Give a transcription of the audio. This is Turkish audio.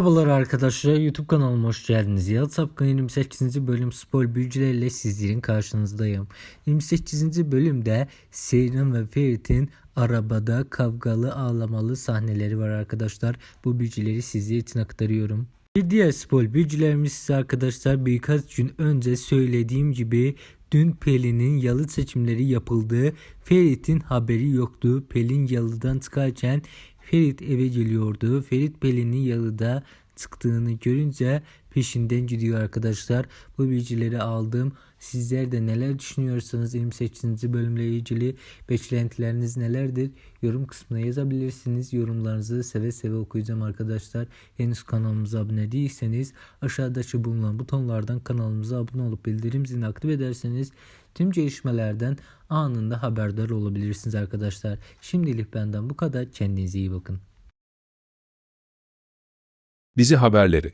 Merhabalar arkadaşlar YouTube kanalıma hoş geldiniz. Yalı Sapkın 28. bölüm spor büyücülerle sizlerin karşınızdayım. 28. bölümde Seyran ve Ferit'in arabada kavgalı ağlamalı sahneleri var arkadaşlar. Bu büyücüleri sizler için aktarıyorum. Bir diğer spor büyücülerimiz ise arkadaşlar birkaç gün önce söylediğim gibi dün Pelin'in yalı seçimleri yapıldı. Ferit'in haberi yoktu. Pelin yalıdan çıkarken Ferit eve geliyordu. Ferit Pelin'in yalıda çıktığını görünce peşinden gidiyor arkadaşlar. Bu bilgileri aldım. Sizler de neler düşünüyorsanız 28. bölümle ilgili beklentileriniz nelerdir? Yorum kısmına yazabilirsiniz. Yorumlarınızı seve seve okuyacağım arkadaşlar. Henüz kanalımıza abone değilseniz aşağıdaki bulunan butonlardan kanalımıza abone olup bildirim zilini aktif ederseniz tüm gelişmelerden anında haberdar olabilirsiniz arkadaşlar. Şimdilik benden bu kadar. Kendinize iyi bakın. Dizi haberleri